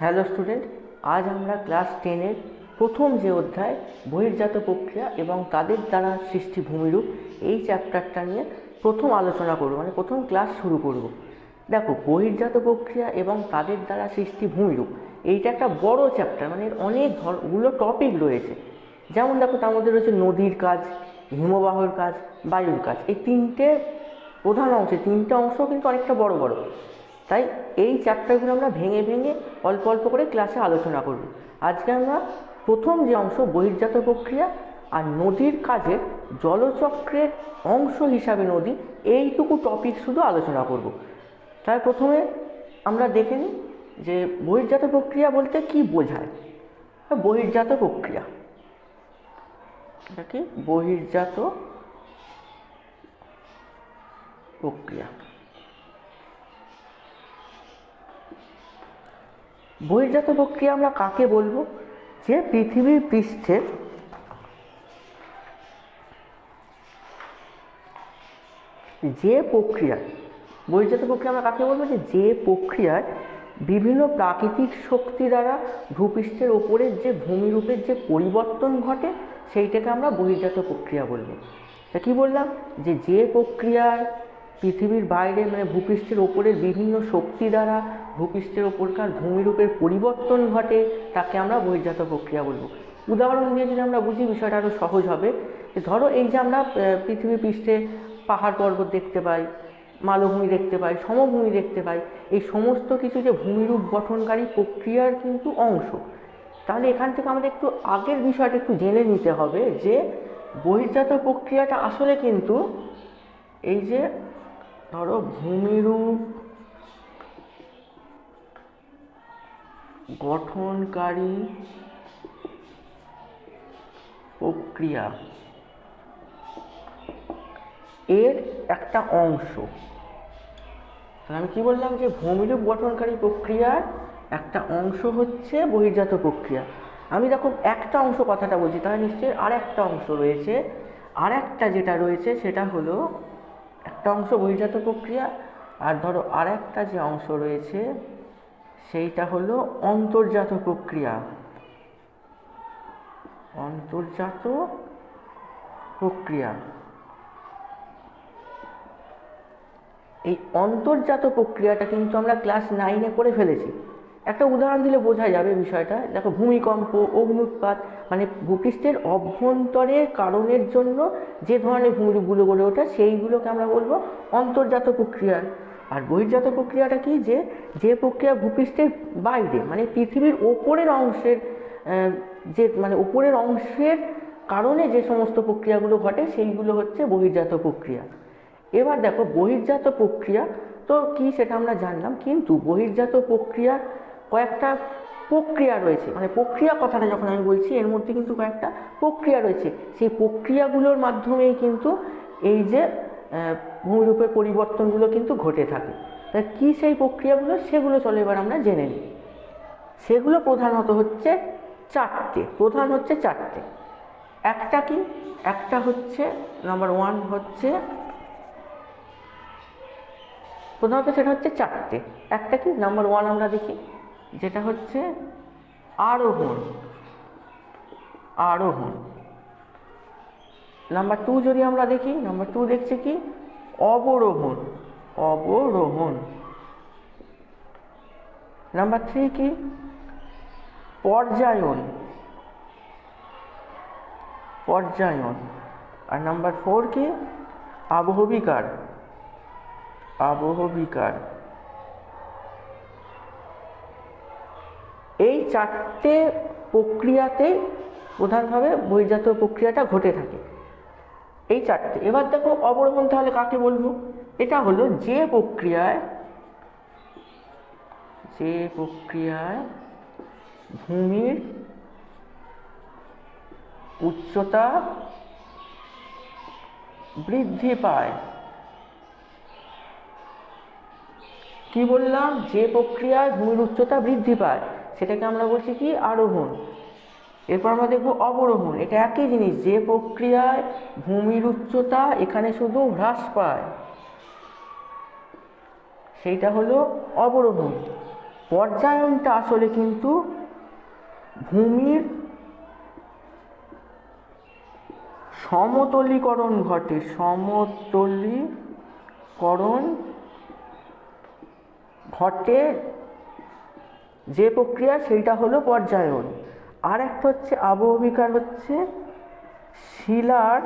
Hello student আজ আমরা class টেনের প্রথম যে অধ্যায়, বহির্জাত প্রক্রিয়া এবং তাদের দ্বারা সৃষ্টি ভূমিরূপ, এই চ্যাপ্টারটা নিয়ে প্রথম আলোচনা করব মানে প্রথম ক্লাস শুরু করব। দেখো, বহির্জাত প্রক্রিয়া এবং তাদের দ্বারা সৃষ্টি ভূমিরূপ, এইটা একটা বড় চ্যাপ্টার মানে অনেক ধরগুলো টপিক রয়েছে। যেমন দেখো, তার মধ্যে রয়েছে নদীর কাজ, হিমবাহর কাজ, বায়ুর কাজ, এই তিনটে প্রধান অংশে তিনটে অংশ কিন্তু অনেকটা বড় বড়। তাই এই চ্যাপ্টারগুলো আমরা ভেঙে ভেঙে অল্প অল্প করে ক্লাসে আলোচনা করব। আজকে আমরা প্রথম যে অংশ, বহির্জাত প্রক্রিয়া আর নদীর কাজের জলচক্রের অংশ হিসাবে নদী, এইটুকু টপিক শুধু আলোচনা করব। তাই প্রথমে আমরা দেখে নিই যে বহির্জাত প্রক্রিয়া বলতে কি বোঝায়। বহির্জাত প্রক্রিয়া। এটা কি? বহির্জাত প্রক্রিয়া। বহির্জাত প্রক্রিয়া আমরা কাকে বলব? যে পৃথিবীর পৃষ্ঠে যে প্রক্রিয়ায়, বহির্জাত প্রক্রিয়া আমরা কাকে বলব? যে যে প্রক্রিয়ায় বিভিন্ন প্রাকৃতিক শক্তি দ্বারা ভূপৃষ্ঠের ওপরের যে ভূমিরূপের যে পরিবর্তন ঘটে, সেইটাকে আমরা বহির্জাত প্রক্রিয়া বলব। তা কী বললাম? যে যে প্রক্রিয়ায় পৃথিবীর বাইরে মানে ভূপৃষ্ঠের ওপরের বিভিন্ন শক্তি দ্বারা ভূপৃষ্ঠের ওপরকার ভূমিরূপের পরিবর্তন ঘটে, তাকে আমরা বহির্জাত প্রক্রিয়া বলব। উদাহরণ দিয়ে যদি আমরা বুঝি, বিষয়টা আরও সহজ হবে। ধরো এই যে আমরা পৃথিবী পৃষ্ঠে পাহাড় পর্বত দেখতে পাই, মালভূমি দেখতে পাই, সমভূমি দেখতে পাই, এই সমস্ত কিছু যে ভূমিরূপ গঠনকারী প্রক্রিয়ার কিন্তু অংশ। তাহলে এখান থেকে আমাদের একটু আগের বিষয়টা একটু জেনে নিতে হবে যে বহির্জাত প্রক্রিয়াটা আসলে কিন্তু এই যে ধরো ভূমিরূপ, গঠনকারী প্রক্রিয়া। এর একটা অংশ। তাহলে আমি কি বললাম যে ভূমিরূপ গঠনকারী প্রক্রিয়ার একটা অংশ হচ্ছে বহির্জাত প্রক্রিয়া। আমি যখন একটা অংশ কথাটা বলছি, তাহলে নিশ্চয়ই আর একটা অংশ রয়েছে। আর একটা যেটা রয়েছে সেটা হলো একটা অংশ বহির্জাত প্রক্রিয়া, আর ধরো আর একটা যে অংশ রয়েছে, সেইটা হলো অন্তর্জাত প্রক্রিয়া। অন্তর্জাত প্রক্রিয়া। এই অন্তর্জাত প্রক্রিয়াটা কিন্তু আমরা ক্লাস নাইনে করে ফেলেছি। একটা উদাহরণ দিলে বোঝা যাবে বিষয়টা। দেখো ভূমিকম্প, অগ্নুৎপাত মানে ভূপৃষ্ঠের অভ্যন্তরের কারণের জন্য যে ধরনের ভূমিরূপগুলো গড়ে ওঠে, সেইগুলোকে আমরা বলব অন্তর্জাত প্রক্রিয়া। আর বহির্জাত প্রক্রিয়াটা কি? যে যে প্রক্রিয়া ভূপৃষ্ঠের বাইরে মানে পৃথিবীর ওপরের অংশের যে মানে ওপরের অংশের কারণে যে সমস্ত প্রক্রিয়াগুলো ঘটে, সেইগুলো হচ্ছে বহির্জাত প্রক্রিয়া। এবার দেখো, বহির্জাত প্রক্রিয়া, তো কি সেটা আমরা জানলাম? কিন্তু বহির্জাত প্রক্রিয়া কয়েকটা প্রক্রিয়া রয়েছে। মানে প্রক্রিয়া কথাটা যখন আমি বলছি, এর মধ্যে কিন্তু কয়েকটা প্রক্রিয়া রয়েছে। সেই প্রক্রিয়াগুলোর মাধ্যমেই কিন্তু এই যে ভূমিরূপের পরিবর্তনগুলো কিন্তু ঘটে থাকে। তা কী সেই প্রক্রিয়াগুলো? সেগুলো চলে এবার আমরা জেনে নিই। সেগুলো প্রধানত হচ্ছে চারটে। প্রধান হচ্ছে চারটে। একটা কি? একটা হচ্ছে নাম্বার ওয়ান হচ্ছে প্রধানত সেটা হচ্ছে চারটে। একটা কি? নাম্বার ওয়ান আমরা দেখি। যেটা হচ্ছে আরোহণ। আরোহণ। নাম্বার টু যদি আমরা দেখি, নাম্বার টু দেখছি কি? অবরোহণ। অবরোহণ। নাম্বার থ্রি কি? পর্যায়ন। পর্যায়ন। আর নাম্বার ফোর কি? আবহবিকার। আবহবিকার। এই চারটে প্রক্রিয়াতে প্রধানভাবে বহির্জাত প্রক্রিয়াটা ঘটে থাকে। এই চারটে। এবার দেখো অবরোহণ তাহলে কাকে বলব? এটা হলো যে প্রক্রিয়ায় যে প্রক্রিয়ায় ভূমির উচ্চতা বৃদ্ধি পায়। কি বললাম? যে প্রক্রিয়ায় ভূমির উচ্চতা বৃদ্ধি পায়। সেটাকে আমরা বলছি কি? আরোহণ। এরপর আমরা দেখব অবরোহণ। এটা একই জিনিস, যে প্রক্রিয়ায় ভূমির উচ্চতা এখানে শুধু হ্রাস পায়, সেইটা হলো অবরোহণ। পর্যায়নটা আসলে কিন্তু ভূমির সমতলীকরণ ঘটে। সমতলীকরণ ঘটে যে প্রক্রিয়া সেইটা হলো পর্যায়ন। আর একটা হচ্ছে আবহবিকার হচ্ছে শিলার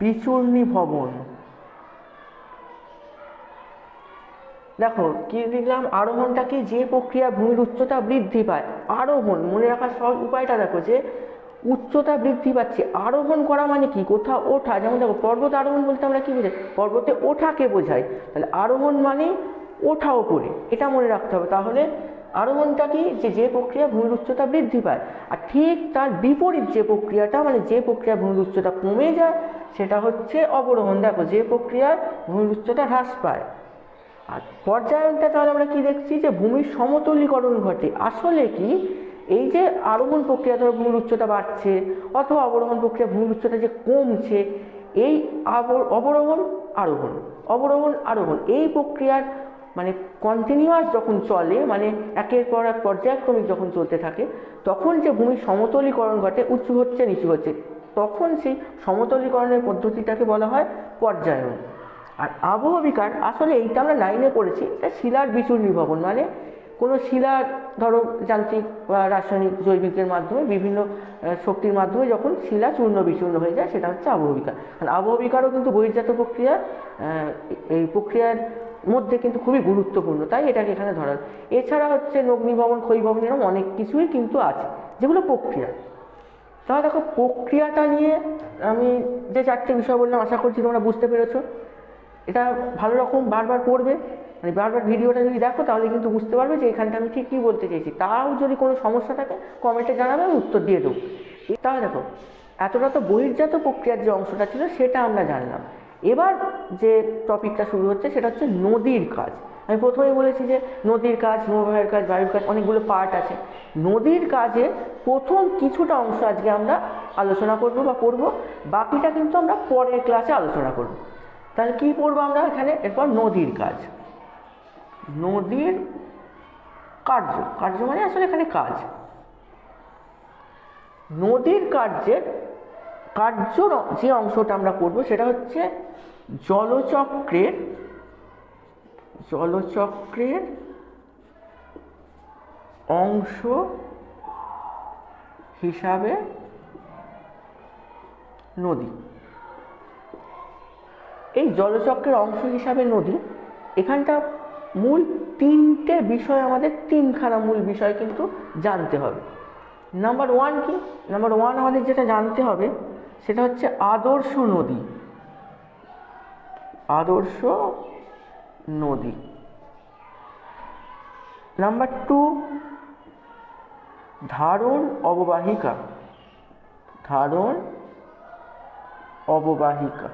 বিচূর্ণী ভবন। দেখো, কি লিখলাম? আরোহণটা কি? যে প্রক্রিয়া ভূমির উচ্চতা বৃদ্ধি পায়। আরোহণ, মনে রাখার সহজ উপায়টা দেখো যে উচ্চতা বৃদ্ধি পাচ্ছে। আরোহণ করা মানে কি? কোথাও ওঠা। যেমন দেখো, পর্বত আরোহণ বলতে আমরা কি বোঝাই? পর্বতে ওঠাকে বোঝাই। তাহলে আরোহণ মানে ওঠা ওপরে এটা মনে রাখতে হবে। তাহলে আরোহণটা কি? যে যে প্রক্রিয়া ভূমির উচ্চতা বৃদ্ধি পায়। আর ঠিক তার বিপরীত যে প্রক্রিয়াটা মানে যে প্রক্রিয়া ভূমির উচ্চতা কমে যায়, সেটা হচ্ছে অবরোহণ। দেখো, যে প্রক্রিয়ায় ভূমির উচ্চতা হ্রাস পায়। আর পর্যায়নটা তাহলে আমরা কি দেখছি? যে, ভূমির সমতলীকরণ ঘটে। আসলে কি? এই যে আরোহণ প্রক্রিয়া ধরো ভূমির উচ্চতা বাড়ছে অথবা অবরোহণ প্রক্রিয়া ভূমির উচ্চতা যে কমছে, এই অবরোহণ, আরোহণ অবরোহণ, আরোহণ, এই প্রক্রিয়ার মানে কন্টিনিউয়াস যখন চলে মানে একের পর এক পর্যায়ক্রমিক যখন চলতে থাকে, তখন যে ভূমির সমতলীকরণ ঘটে, উঁচু হচ্ছে, নিচু হচ্ছে, তখন সেই সমতলীকরণের পদ্ধতিটাকে বলা হয় পর্যায়ন আর আবহবিকার, আসলে এইটা আমরা লাইনে পড়েছি, এটা শিলার বিচূর্ণী ভবন মানে কোনো শিলার ধরো যান্ত্রিক বা রাসায়নিক জৈবিকের মাধ্যমে, বিভিন্ন শক্তির মাধ্যমে যখন শিলা চূর্ণ বিচূর্ণ হয়ে যায়, সেটা হচ্ছে আবহবিকা আর আবহবিকারও কিন্তু বহির্জাত প্রক্রিয়া এই প্রক্রিয়ার মধ্যে কিন্তু খুবই গুরুত্বপূর্ণ। তাই এটাকে এখানে ধরার এছাড়া হচ্ছে নগ্নিভবন, ক্ষয়ভবন এরকম অনেক কিছুই কিন্তু আছে, যেগুলো প্রক্রিয়া। তাহলে দেখো, প্রক্রিয়াটা নিয়ে আমি যে চারটে বিষয় বললাম, আশা করছি তোমরা বুঝতে পেরেছ। এটা ভালো রকম বারবার পড়বে মানে বারবার ভিডিওটা যদি দেখো তাহলে কিন্তু বুঝতে পারবে যে এখানটা আমি ঠিক কী বলতে চাইছি। তাও যদি কোনো সমস্যা থাকে কমেন্টে জানাবে, আমি উত্তর দিয়ে দেবো। তাহলে দেখো, এতটা তো বহির্জাত প্রক্রিয়ার যে অংশটা ছিল সেটা আমরা জানলাম। এবার যে টপিকটা শুরু হচ্ছে সেটা হচ্ছে নদীর কাজ। আমি প্রথমে বলেছি যে নদীর কাজ নৌবাহের কাজ, বায়ুর কাজ অনেকগুলো পার্ট আছে। নদীর কাজে প্রথম কিছুটা অংশ আজকে আমরা আলোচনা করব বা পড়ব, বাকিটা কিন্তু আমরা পরের ক্লাসে আলোচনা করব। তাহলে কী পড়ব আমরা এখানে? এরপর নদীর কাজ। নদীর কার্য। কার্য মানে আসলে এখানে কাজ। নদীর কার্যের কার্য যে অংশটা আমরা করব সেটা হচ্ছে জলচক্রের জলচক্রের অংশ হিসাবে নদী। এই জলচক্রের অংশ হিসাবে নদী, এখানটা মূল তিনটে বিষয় আমাদের, তিনখানা মূল বিষয় কিন্তু জানতে হবে। নাম্বার ওয়ান কি? নাম্বার ওয়ান আমাদের যেটা জানতে হবে, সেটা হচ্ছে আদর্শ নদী। আদর্শ নদী। নাম্বার টু ধারণ অববাহিকা। ধারণ অববাহিকা।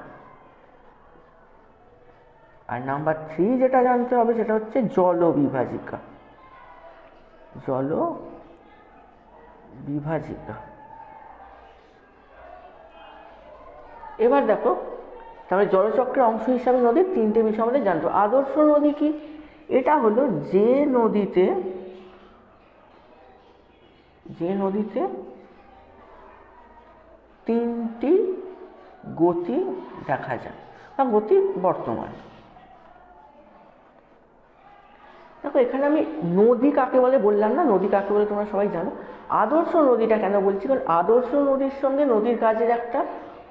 আর নাম্বার থ্রি যেটা জানতে হবে সেটা হচ্ছে জল বিভাজিকা জল বিভাজিকা এবার দেখো, তাহলে জলচক্রের অংশ হিসাবে নদীর তিনটে বিষয় আমাদের জানতো আদর্শ নদী কি? এটা হলো যে নদীতে যে নদীতে তিনটি গতি দেখা যায়, বা গতি বর্তমান। দেখো, এখানে আমি নদী কাকে বলে বললাম না? নদী কাকে বলে তোমরা সবাই জানো। আদর্শ নদীটা কেন বলছি? কারণ আদর্শ নদীর সঙ্গে নদীর কাজের একটা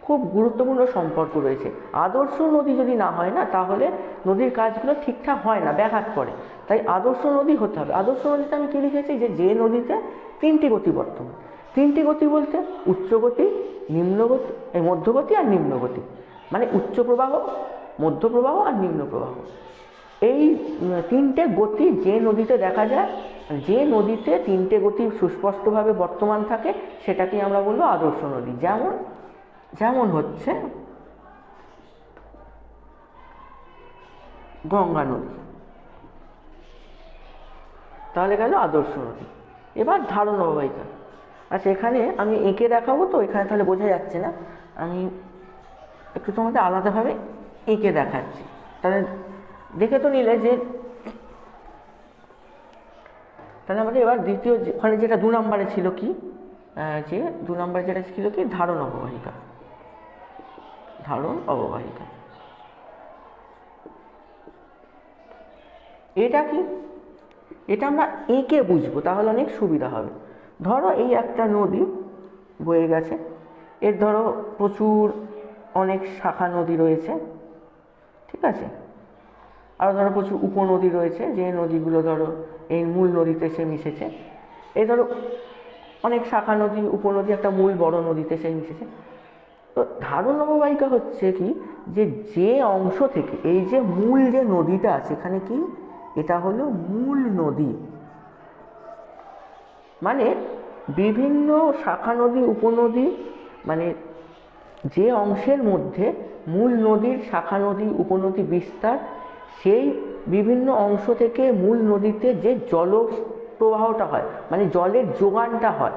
খুব গুরুত্বপূর্ণ সম্পর্ক রয়েছে। আদর্শ নদী যদি না হয় না, তাহলে নদীর কাজগুলো ঠিকঠাক হয় না, ব্যাঘাত পড়ে তাই আদর্শ নদী হতে হবে। আদর্শ নদীতে আমি কী লিখেছি? যে যে নদীতে তিনটি গতি বর্তমান। তিনটি গতি বলতে উচ্চগতি নিম্নগতি মধ্যগতি আর নিম্নগতি মানে উচ্চ প্রবাহ মধ্য প্রবাহ আর নিম্ন প্রবাহ। এই তিনটে গতি যে নদীতে দেখা যায়, যে নদীতে তিনটে গতি সুস্পষ্টভাবে বর্তমান থাকে সেটাকে আমরা বলব আদর্শ নদী। যেমন যেমন হচ্ছে গঙ্গা নদী। তাহলে গেল আদর্শ নদী। এবার ধারণ অববাহিকা আচ্ছা এখানে আমি এঁকে দেখাবো তো, এখানে তাহলে বোঝা যাচ্ছে না। আমি একটু তোমাদের আলাদাভাবে এঁকে দেখাচ্ছি। তাহলে দেখে তো নিলে যে তাহলে আমাদের এবার দ্বিতীয় ওখানে যেটা দু নম্বরে ছিল কি? যে দু নম্বরে যেটা ছিল কি? ধারণ অববাহিকা। ধারণ অববাহিকা। এটা কি? এটা আমরা এঁকে বুঝব, তাহলে অনেক সুবিধা হবে। ধরো এই একটা নদী বয়ে গেছে। এর ধরো প্রচুর অনেক শাখা নদী রয়েছে। ঠিক আছে? আরও ধরো প্রচুর উপনদী রয়েছে, যে নদীগুলো ধরো এই মূল নদীতে এসে মিশেছে। এই ধরো অনেক শাখা নদী উপনদী একটা মূল বড় নদীতে এসে মিশেছে। তো ধারণ অববাহিকা হচ্ছে কি, যে যে অংশ থেকে, এই যে মূল যে নদীটা আছে এখানে কি? এটা হলো মূল নদী। মানে বিভিন্ন শাখা নদী উপনদী মানে যে অংশের মধ্যে মূল নদীর শাখা নদী উপনদী বিস্তার সেই বিভিন্ন অংশ থেকে মূল নদীতে যে জল প্রবাহটা হয় মানে জলের যোগানটা হয়,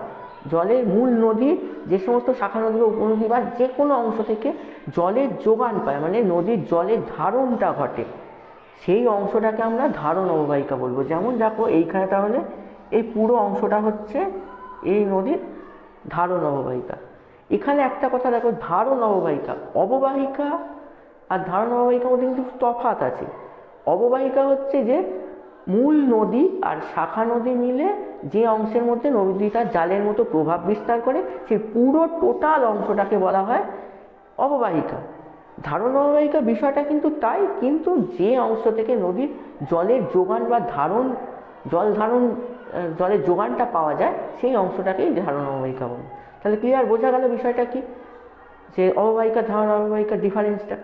জলের মূল নদীর যে সমস্ত শাখা নদী বা উপনদী বা যে কোনো অংশ থেকে জলের যোগান পায় মানে নদীর জলের ধারণটা ঘটে, সেই অংশটাকে আমরা ধারণ অববাহিকা বলব। যেমন দেখো এইখানে তাহলে এই পুরো অংশটা হচ্ছে এই নদীর ধারণ অববাহিকা। এখানে একটা কথা দেখো, ধারণ অববাহিকা অববাহিকা আর ধারণ অববাহিকার মধ্যে কিন্তু তফাৎ আছে। অববাহিকা হচ্ছে যে মূল নদী আর শাখা নদী মিলে যে অংশের মধ্যে নদীটা জালের মতো প্রভাব বিস্তার করে, সেই পুরো টোটাল অংশটাকে বলা হয় অববাহিকা। ধারণ অববাহিকা বিষয়টা কিন্তু তাই, কিন্তু যে অংশ থেকে নদীর জলের যোগান বা ধারণ, জল ধারণ জলের যোগানটা পাওয়া যায়, সেই অংশটাকেই ধারণ অববাহিকা বলে। তাহলে ক্লিয়ার বোঝা গেল বিষয়টা কি? যে অববাহিকা, ধারণ অববাহিকার ডিফারেন্সটা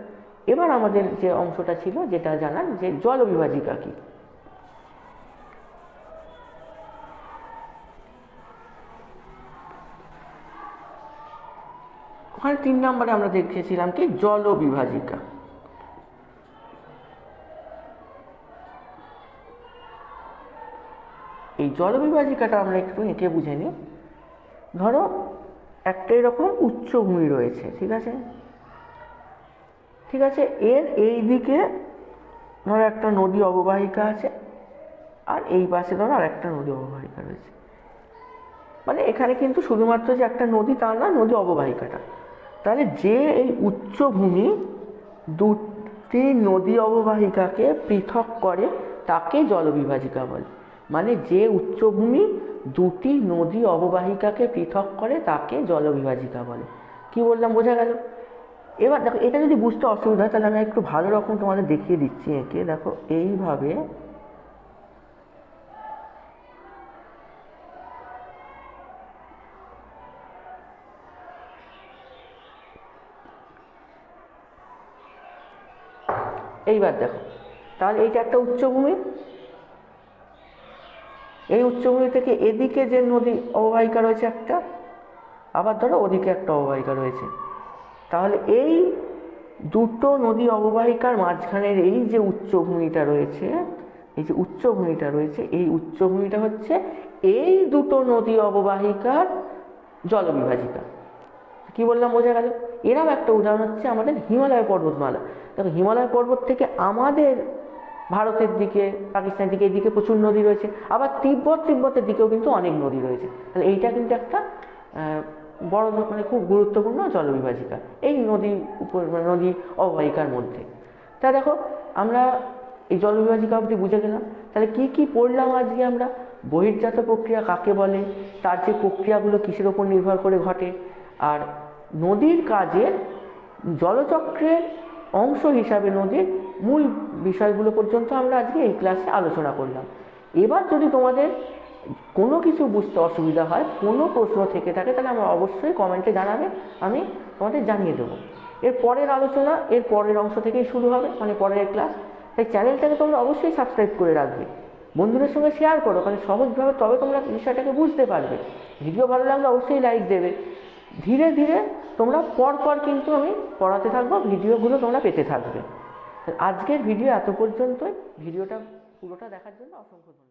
এবার আমাদের যে অংশটা ছিল, যেটা জানার যে জল বিভাজিকা কি? ওখানে তিন নম্বরে আমরা দেখেছিলাম কি? জল বিভাজিকা এই জল বিভাজিকাটা আমরা একটু এঁকে বুঝে নিই। ধরো, একটা এরকম উচ্চভূমি রয়েছে, ঠিক আছে? ঠিক আছে? এর এই দিকে ধরো একটা নদী অববাহিকা আছে, আর এই পাশে ধরো আর একটা নদী অববাহিকা রয়েছে। মানে এখানে কিন্তু শুধুমাত্র যে একটা নদী তা না, নদী অববাহিকাটা। তাহলে যে এই উচ্চভূমি দুটি নদী অববাহিকাকে পৃথক করে, তাকে জলবিভাজিকা বলে। মানে যে উচ্চভূমি দুটি নদী অববাহিকাকে পৃথক করে, তাকে জলবিভাজিকা বলে। কি বললাম, বোঝা গেল? এবার দেখো, এটা যদি বুঝতে অসুবিধা হয়, তাহলে আমি একটু ভালো রকম তোমাদের দেখিয়ে দিচ্ছি একে। দেখো, এইভাবে এইবার দেখো, তাহলে এইটা একটা উচ্চভূমি। এই উচ্চভূমি থেকে এদিকে যে নদী অববাহিকা রয়েছে একটা, আবার ধরো ওদিকে একটা অববাহিকা রয়েছে। তাহলে এই দুটো নদী অববাহিকার মাঝখানের এই যে উচ্চভূমিটা রয়েছে, এই যে উচ্চভূমিটা রয়েছে, এই উচ্চভূমিটা হচ্ছে এই দুটো নদী অববাহিকার জলবিভাজিকা। কি বললাম বোঝা গেল? এরম একটা উদাহরণ হচ্ছে আমাদের হিমালয় পর্বতমালা। দেখো, হিমালয় পর্বত থেকে আমাদের ভারতের দিকে, পাকিস্তানের দিকে, এদিকে প্রচুর নদী রয়েছে। আবার তিব্বত, তিব্বতের দিকেও কিন্তু অনেক নদী রয়েছে। তাহলে এইটা কিন্তু একটা বড় মানে খুব গুরুত্বপূর্ণ জলবিভাজিকা, এই নদী উপর মানে নদী অববাহিকার মধ্যে। তা দেখো, আমরা এই জলবিভাজিকা অবধি বুঝে গেলাম। তাহলে কি কি পড়লাম আজকে আমরা? বহির্জাত প্রক্রিয়া কাকে বলে? তার যে প্রক্রিয়াগুলো কিসের ওপর নির্ভর করে ঘটে? আর নদীর কাজের জলচক্রের অংশ হিসাবে নদীর মূল বিষয়গুলো পর্যন্ত আমরা আজকে এই ক্লাসে আলোচনা করলাম। এবার যদি তোমাদের কোনো কিছু বুঝতে অসুবিধা হয়, কোনো প্রশ্ন থেকে থাকে, তাহলে আমার অবশ্যই কমেন্টে জানাবে, আমি তোমাদের জানিয়ে দেবো। এর পরের আলোচনা, এর পরের অংশ থেকেই শুরু হবে মানে পরের ক্লাস। তাই চ্যানেলটাকে তোমরা অবশ্যই সাবস্ক্রাইব করে রাখবে। বন্ধুদের সঙ্গে শেয়ার করো, কারণ সহজভাবে তবে তোমরা বিষয়টাকে বুঝতে পারবে। ভিডিও ভালো লাগলে অবশ্যই লাইক দেবে। ধীরে ধীরে তোমরা পর পর কিন্তু আমি পড়াতে থাকব, ভিডিওগুলো তোমরা পেতে থাকবে। আজকের ভিডিও এত পর্যন্তই। ভিডিওটা পুরোটা দেখার জন্য অসংখ্য